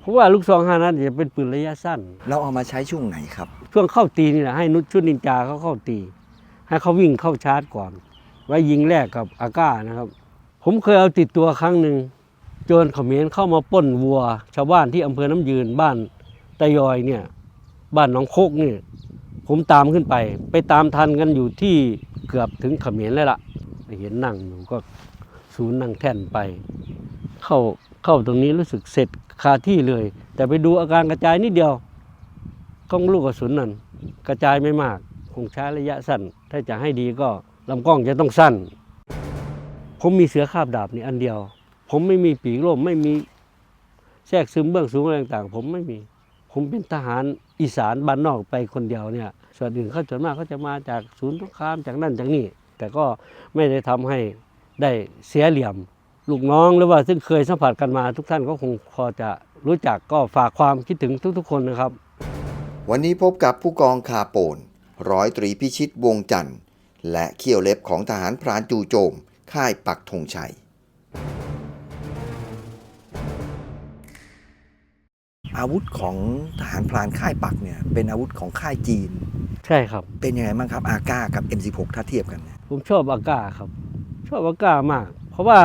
เพราะว่าลูกซองห้านัดจะเป็นปืนระยะสั้น เราเอามาใช้ช่วงไหนครับ ช่วงเข้าตีนี่แหละให้นุชชุดนินจาเขาเข้าตี ให้เขาวิ่งเข้าชาร์จก่อน ไว้ยิงแรกกับอาก้านะครับ ผมเคยเอาติดตัวครั้งหนึ่งโจรเขมรเข้ามาปล้นวัว ชาวบ้านที่อำเภอน้ำยืนบ้านตะยอยเนี่ย บ้านหนองโคกนี่ผมตามขึ้นไป ไปตามทันกันอยู่ที่เกือบถึงเขมรแล้วล่ะไปเห็นนั่งอยู่ก็ศูนย์นั่งแท่นไป เข้าเข้าตรงนี้รู้สึกเสร็จ คาที่เลย แต่ไปดูอาการกระจายนิดเดียวของลูกกระสุนนั่นกระจายไม่มาก คงใช้ระยะสั้น ถ้าจะให้ดีก็ลำกล้องจะต้องสั้น ผมมีเสือคาบดาบนี่อันเดียว ผมไม่มีปีกร่มไม่มีแทรกซึมเบื้องสูงอะไรต่างๆ ผมไม่มี ผมเป็นทหารอีสานบ้านนอกไปคนเดียวเนี่ย ส่วนอื่นเขาส่วนมากเขาจะมาจากศูนย์สงครามจากนั่นจากนี่ แต่ก็ไม่ได้ทำให้ได้เสียเหลี่ยม ลูกน้องหรือว่าซึ่งเคยสัมผัสกันมาทุกท่านก็คงพอจะรู้จักก็ฝากความคิดถึงทุกๆ คนนะครับ วันนี้พบกับผู้กองคาโปนร้อยตรีพิชิตวงจันทร์ และเขี้ยวเล็บของทหารพรานจู่โจม ค่ายปักธงชัย อาวุธของทหารพรานค่ายปักเนี่ยเป็นอาวุธของค่ายจีน ใช่ครับ เป็นยังไงบ้างครับอาก้ากับ M16 ถ้าเทียบกันเนี่ยผมชอบอาก้าครับ ชอบอาก้ามาก เพราะว่า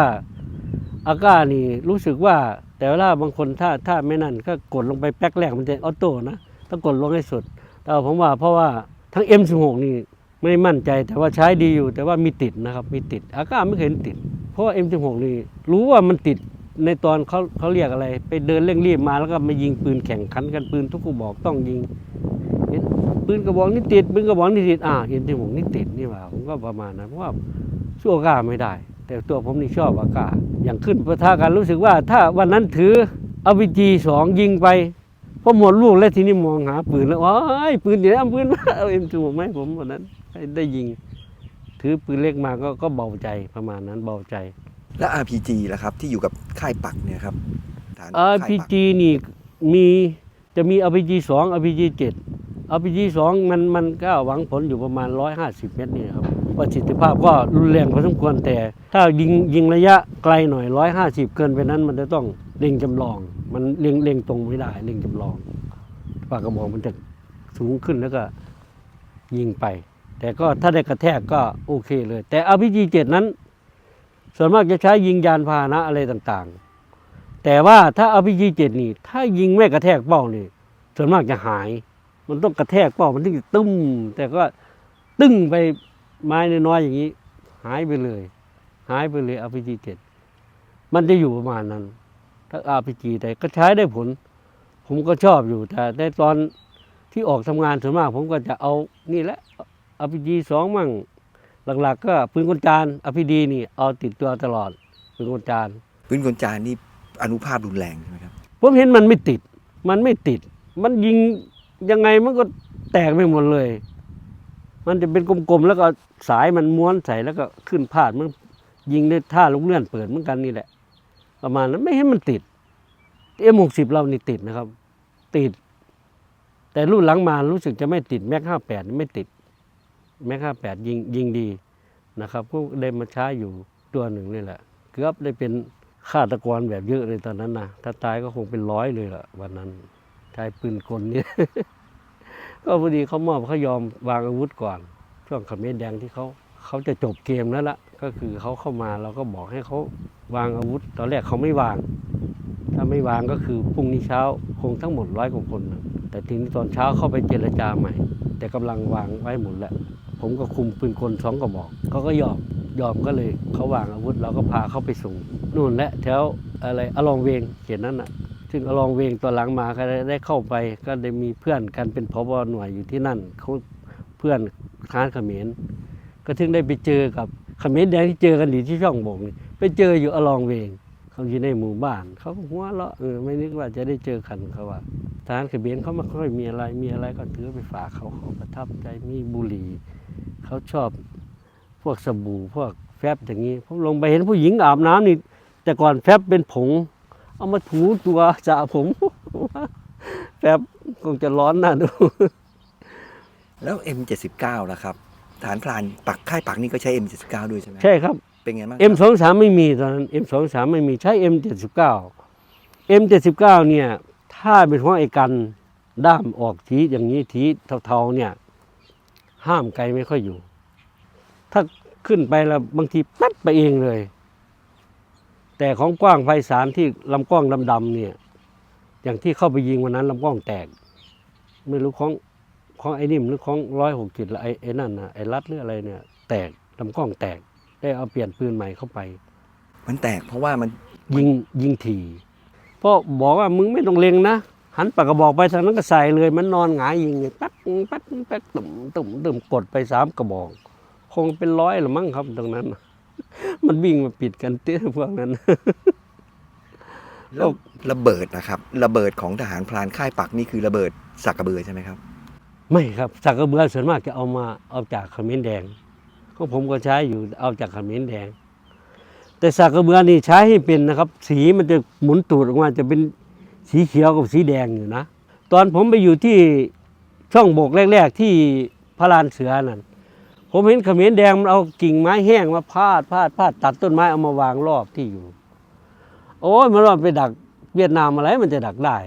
อาก้านี่รู้สึกว่าแต่เวลาบางคนถ้าถ้าไม่นั่นก็กดลงไปแป๊กแรกมันจะออโต้นะต้องกดลงให้สุด แต่ผมว่าเพราะว่าทั้ง M16 นี่ไม่มั่นใจแต่ว่าใช้ดีอยู่ แต่ว่ามีติดนะครับมีติด อาก้าไม่เคยเห็นติด เพราะว่า M16 นี่รู้ว่ามันติดในตอนเขาเขาเรียกอะไร ไปเดินเร่งรีบมาแล้วก็มายิงปืนแข่งขันกันปืนทุกกระบอกต้องยิงเห็นปืนกระบอกนี่ติดปืนกระบอกนี่ติดอ่า M16 นี่ติดนี่ว่าผมก็ประมาณนั้นเพราะว่าสู้อากาไม่ได้ แต่ตัวผมนี่ชอบอากาอย่างขึ้นประทะกันรู้สึกว่า ถ้าวันนั้นถือเอาวีจีสองยิงไปพอหมดลูกแล้วทีนี้มองหาปืนแล้วว้ายปืนเดี๋ยวเอาปืนมาเอาเอ็มถูกไหมผมวันนั้นได้ยิง ถือปืนเล็กมาก็ก็เบาใจประมาณนั้นเบาใจ และ RPG ล่ะครับ ที่อยู่กับค่ายปักเนี่ยครับฐานค่ายปัก RPG นี่มีจะมี RPG สอง RPG เจ็ด RPG สองมันมันก็หวังผลอยู่ประมาณ 150 เมตรนี่ครับ ประสิทธิภาพก็รุนแรงพอสมควรแต่ ถ้ายิงยิงระยะไกลหน่อย 150 เกินไปนั้น มันจะต้องเล็งจำลอง มันเล็งเล็งตรงไม่ได้เล็งจำลองปากกระบอกมันจะสูงขึ้นแล้วก็ยิงไป แต่ก็ถ้าได้กระแทกก็โอเคเลย แต่ RPG 7นั้น ส่วนมากจะใช้ยิงยานพาหนะอะไรต่างๆ แต่ว่าถ้า RPG 7นี่ ถ้ายิงไม่กระแทกเป้านี่ส่วนมากจะหาย มันต้องกระแทกเป้ามันถึงจะตึ้มแต่ก็ตึ้งไป ไม้น้อยๆอย่างนี้ หายไปเลย หายไปเลย RPG 7มันจะอยู่ประมาณนั้น ถ้า RPG แต่ก็ใช้ได้ผล ผมก็ชอบอยู่แต่ในตอนที่ออกทำงานส่วนมาก ผมก็จะเอานี่แหละ RPG สองมั่งหลัก ๆ ก็ปืนกลจาน RPG นี่เอาติดตัวตลอดปืนกลจานปืนกลจานนี่อนุภาพรุนแรงใช่ไหมครับผมเห็นมันไม่ติด มันไม่ติด มันยิงยังไงมันก็แตกไปหมดเลย มันจะเป็นกลมๆแล้วก็สายมันม้วนใส่แล้วก็ขึ้นพาดมันยิงด้วยท่าลูกเลื่อนเปิดเหมือนกันนี่แหละ ประมาณนั้นไม่ให้มันติดเอ็มหกสิบเรานี่ติดนะครับ ติด แต่รุ่นหลังมารู้สึกจะไม่ติดแม็กห้าแปดไม่ติด แม็กห้าแปดยิงยิงดีนะครับก็ได้มาใช้อยู่ตัวหนึ่งนี่แหละ เกือบได้เป็นฆาตกรแบบเยอะเลยตอนนั้นนะถ้าตายก็คงเป็นร้อยเลยล่ะวันนั้นใช้ปืนกลเนี่ย ก็พอดีเขามอบเขายอมวางอาวุธก่อน ช่วงขมรแดงที่เขาเขาจะจบเกมแล้วละก็คือเขาเข้ามาเราก็บอกให้เขาวางอาวุธ ตอนแรกเขาไม่วาง ถ้าไม่วางก็คือพรุ่งนี้เช้าคงทั้งหมดร้อยกว่าคนนะแต่ทีนี้ตอนเช้าเข้าไปเจรจาใหม่ แต่กำลังวางไว้หมดแล้วผมก็คุมปืนกลสองกระบอกเขาก็ยอมยอมก็เลยเขาวางอาวุธเราก็พาเขาไปส่งนู่นและแถวอะไรอลองเวงเขียนนั้นอะ ซึ่งอลองเวงตอนหลังมาก็ได้เข้าไป ก็ได้มีเพื่อนกันเป็นพบหน่วยอยู่ที่นั่นเขาเพื่อนค้านเขมรก็ถึงได้ไปเจอกับเขมรแดงที่เจอกันอยู่ที่ช่องบกนี่ไปเจออยู่อลองเวงเขาอยู่ในหมู่บ้าน เขาก็หัวเราะเออไม่นึกว่าจะได้เจอกันเขาว่าทหารเขมรเขาไม่ค่อยมีอะไรมีอะไรก็ถือไปฝากเขาเขาประทับใจมีบุหรี่เขาชอบพวกสบู่พวกแฟบอย่างนี้ผมลงไปเห็นผู้หญิงอาบน้ำนี่แต่ก่อนแฟบเป็นผง เอามาถูตัวสระผมแฟบคงจะร้อนน่าดู แล้ว M79 ล่ะครับ ฐานพรานปักค่ายปักนี่ก็ใช้ M79 ด้วยใช่ไหมใช่ครับ เป็นไงบ้าง M สองสามไม่มีตอนนั้น M สองสามไม่มีใช้ M เจ็ดสิบเก้า M เจ็ดสิบเก้าเนี่ย ถ้าเป็นของไอ้กันด้ามออกทีอย่างนี้ทีเทาๆเนี่ย ห้ามไกลไม่ค่อยอยู่ ถ้าขึ้นไปแล้วบางทีปั๊บไปเองเลย แต่ของกว้างไพศาลที่ลำกล้องดำๆเนี่ย อย่างที่เข้าไปยิงวันนั้นลำกล้องแตก ไม่รู้ของของไอ้นิ่มหรือของร้อยหกจิตละไอ้ไอ้นั่นนะไอ้รัดหรืออะไรเนี่ย แตกลำกล้องแตก ได้เอาเปลี่ยนปืนใหม่เข้าไป มันแตกเพราะว่ามันยิงยิงถี่เพราะบอกว่ามึงไม่ต้องเล็งนะหันปากกระบอกไปทางนั้นก็ใส่เลยมันนอนหงายยิงเลยปักปักปักตุ่มตุ่มตุ่มกดไปสามกระบอก คงเป็นร้อยหรือมั้งครับตรงนั้น มันวิ่งมาปิดกันเตี้ยพวกนั้น แล้วระเบิดนะครับ ระเบิดของทหารพรานค่ายปักนี่คือระเบิดสักกระเบือใช่ไหมครับ ไม่ครับสักกระเบือส่วนมากจะเอามาเอาจากเขมิ้นแดงก็ผมก็ใช้อยู่เอาจากเขมิ้นแดง แต่สักกระเบือนี่ใช้ให้เป็นนะครับ สีมันจะหมุนตูดออกมาจะเป็นสีเขียวกับสีแดงอยู่นะ ตอนผมไปอยู่ที่ช่องโบกแรก ๆ ที่พระลานเสือนั่น ผมเห็นเขมิ้นแดงมันเอากิ่งไม้แห้งมาพาดพาดพาดตัดต้นไม้เอามาวางรอบที่อยู่ โอ้ยมันรอบไปดักเวียดนามอะไรมันจะดักได้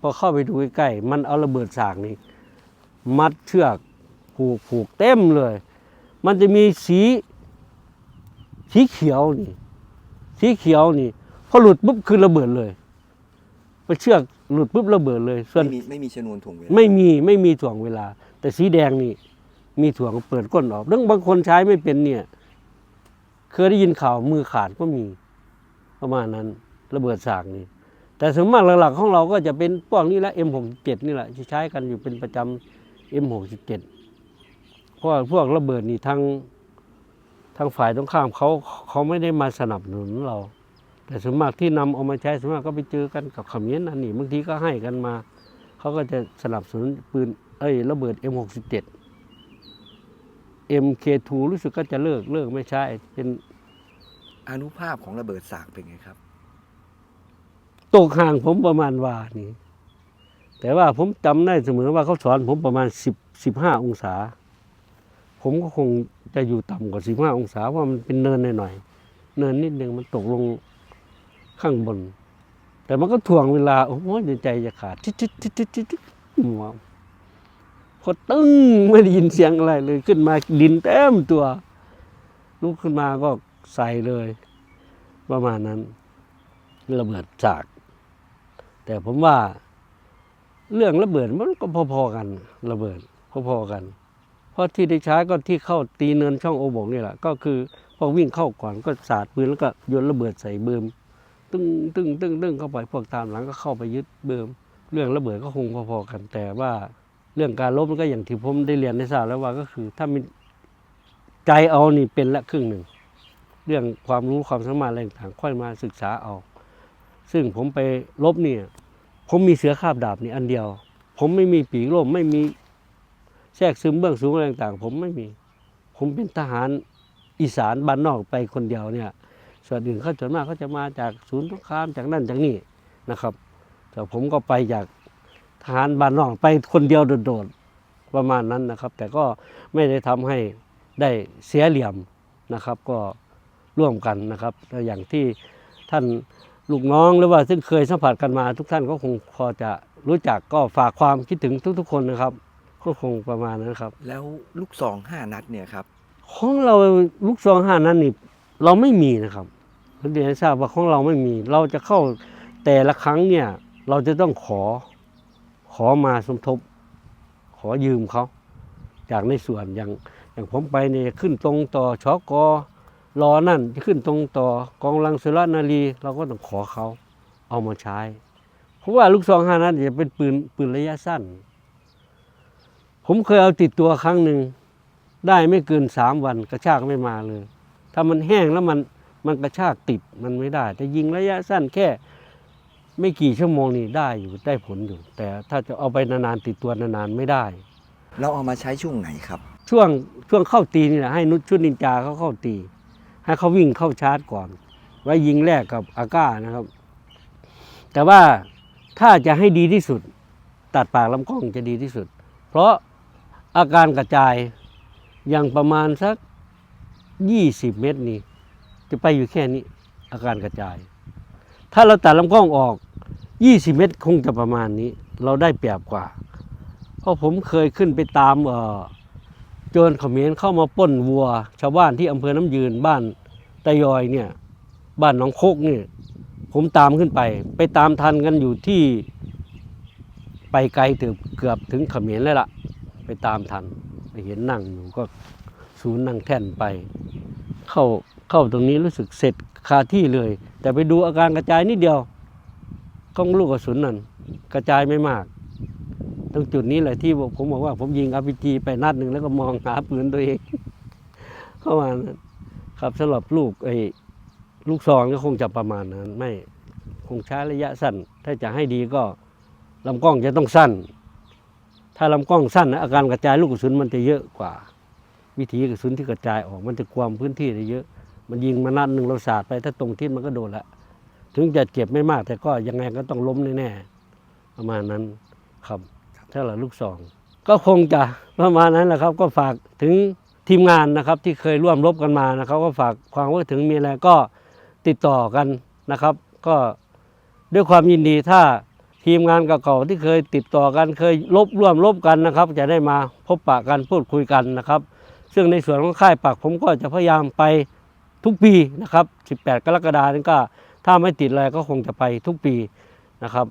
พอเข้าไปดูใกล้ๆมันเอาระเบิดสากนี่มัดเชือกผูกผูกเต็มเลย มันจะมีสีสีเขียวนี่ สีเขียวนี่ พอหลุดปุ๊บคือระเบิดเลยไปเชือกหลุดปุ๊บระเบิดเลยส่วนไม่มีไม่มีชนวนถ่วงเวลาไม่มีไม่มีถ่วงเวลา แต่สีแดงนี่ มีถ่วงเปิดก้นออกเรื่องบางคนใช้ไม่เป็นเนี่ย เคยได้ยินข่าวมือขาดก็มีประมาณนั้น ระเบิดสากนี่แต่ส่วนมากหลักๆของเราก็จะเป็นพวกนี้แหละ M67 นี่แหละที่ใช้กันอยู่เป็นประจำ M67 เพราะพวกระเบิดนี่ทางทางฝ่ายตรงข้ามเขาเขาไม่ได้มาสนับสนุนเรา แต่ส่วนมากที่นำเอามาใช้ส่วนมากก็ไปเจอกันกับขมิ้นอันนี้บางทีก็ให้กันมา เขาก็จะสนับสนุนปืนเอ้ยระเบิด M67 MK2 รู้สึกก็จะเลิกเลิกไม่ใช่ เป็นอนุภาพของระเบิดสากเป็นไงครับ ตกห่างผมประมาณวานี่แต่ว่าผมจำได้เสมอว่าเขาสอนผมประมาณสิบสิบห้าองศา ผมก็คงจะอยู่ต่ำกว่าสิบห้าองศาเพราะมันเป็นเนินหน่อยๆเนินนิดนึงมันตกลงข้างบน แต่มันก็ถ่วงเวลา โอ้โหใจจะขาดทิดทิดทิดทิดทิดทิดหัว พอตึ้งไม่ได้ยินเสียงอะไรเลยขึ้นมาดินเต็มตัว ลุกขึ้นมาก็ใส่เลย ประมาณนั้นระเบิดจาก แต่ผมว่า เรื่องระเบิดมันก็พอๆกัน ระเบิดพอๆกัน เพราะที่ได้ใช้ก็ที่เข้าตีเนินช่องโอบกนี่แหละก็คือพอวิ่งเข้าก่อนก็สาดปืนแล้วก็โยนระเบิดใส่เบิมตึ้งตึ้งตึ้งตึ้งเข้าไปพวกตามหลังก็เข้าไปยึดเบิมเรื่องระเบิดก็คงพอๆกันแต่ว่า เรื่องการลบมันก็อย่างที่ผมได้เรียนได้ทราบแล้วว่าก็คือ ถ้ามีใจเอานี่เป็นละครึ่งหนึ่ง เรื่องความรู้ความสามารถอะไรต่างค่อยมาศึกษาเอา ซึ่งผมไปลบเนี่ย ผมมีเสือคาบดาบนี่อันเดียว ผมไม่มีปีกร่มไม่มีแทรกซึมเบื้องสูงอะไรต่างผมไม่มี ผมเป็นทหารอีสานบ้านนอกไปคนเดียวเนี่ย ส่วนอื่นเขาส่วนมากเขาจะมาจากศูนย์สงครามจากนั่นจากนี่นะครับ แต่ผมก็ไปจาก หารบ้านนอกไปคนเดียวโดดๆประมาณนั้นนะครับ แต่ก็ไม่ได้ทำให้ได้เสียเหลี่ยมนะครับ ก็ร่วมกันนะครับแล้วอย่างที่ท่านลูกน้องหรือว่าซึ่งเคยสัมผัสกันมา ทุกท่านก็คงพอจะรู้จักก็ฝากความคิดถึงทุก ๆ คนนะครับก็คงประมาณนั้นครับ แล้วลูกซองห้านัดเนี่ยครับของเราลูกซองห้านั้นนี่เราไม่มีนะครับผมเรียนให้ทราบว่าของเราไม่มี เราจะเข้าแต่ละครั้งเนี่ย เราจะต้องขอ ขอมาสมทบ ขอยืมเขา จากในส่วนอย่างอย่างผมไปเนี่ยขึ้นตรงต่อชอกอรอนั่นจะขึ้นตรงต่อกองรังสุรนารีเราก็ต้องขอเขาเอามาใช้ เพราะว่าลูกซองห้านัดจะเป็นปืนปืนระยะสั้น ผมเคยเอาติดตัวครั้งหนึ่งได้ไม่เกินสามวันกระชากไม่มาเลย ถ้ามันแห้งแล้วมันมันกระชากติดมันไม่ได้แต่ยิงระยะสั้นแค่ ไม่กี่ชั่วโมงนี่ได้อยู่ได้ผลอยู่ แต่ถ้าจะเอาไปนานๆติดตัวนานๆไม่ได้ เราเอามาใช้ช่วงไหนครับ ช่วงช่วงเข้าตีนี่แหละให้นุชชุดนินจาเขาเข้าตี ให้เขาวิ่งเข้าชาร์จก่อน ไว้ยิงแรกกับอาก้านะครับ แต่ว่าถ้าจะให้ดีที่สุด ตัดปากลำกล้องจะดีที่สุด เพราะอาการกระจายอย่างประมาณสักยี่สิบเมตรนี่จะไปอยู่แค่นี้อาการกระจาย ถ้าเราตัดลำกล้องออก ยี่สิเมตรคงจะประมาณนี้ เราได้เปรียบกว่า เพราะผมเคยขึ้นไปตามเอ่อโจรเขมรเข้ามาป้นวัว ชาวบ้านที่อำเภอน้ำยืนบ้านตะยอยเนี่ยบ้านหนองโคกเนี่ยผมตามขึ้นไป ไปตามทันกันอยู่ที่ไปไกลถึงเกือบถึงเขมรแล้วล่ะ ไปตามทันไปเห็นนั่งอยู่ก็ศูนย์นั่งแท่นไป เข้าเข้าตรงนี้รู้สึกเสร็จคาที่เลย แต่ไปดูอาการกระจายนิดเดียว ของลูกกระสุนนั่นกระจายไม่มาก ตรงจุดนี้แหละที่ผมบอกว่า ผมยิงอาพีจีไปนัดหนึ่งแล้วก็มองหาปืนตัวเองเข้ามาครับสำหรับลูกไอ้ลูกซองก็คงจะประมาณนั้น ไม่คงใช้ระยะสั้น ถ้าจะให้ดีก็ลำกล้องจะต้องสั้น ถ้าลำกล้องสั้นนะอาการกระจายลูกกระสุนมันจะเยอะกว่า วิธีกระสุนที่กระจายออก มันจะความพื้นที่ได้เยอะ มันยิงมานัดหนึ่งเราสาดไปถ้าตรงที่มันก็โดนละ ถึงจะเจ็บไม่มาก แต่ก็ยังไงก็ต้องล้มแน่ๆประมาณนั้นครับถ้าเราลูกสอง ก็คงจะประมาณนั้นแหละครับ ก็ฝากถึงทีมงานนะครับ ที่เคยร่วมรบกันมานะครับก็ฝากความว่าถึงมีอะไรก็ติดต่อกันนะครับ ก็ด้วยความยินดีถ้าทีมงานเก่าๆที่เคยติดต่อกันเคยลบร่วมรบกันนะครับ จะได้มาพบปะกันพูดคุยกันนะครับ ซึ่งในส่วนของค่ายปักผมก็จะพยายามไปทุกปีนะครับ 18 กรกฎาคมนี้ก็ ถ้าไม่ติดอะไรก็คงจะไปทุกปีนะครับ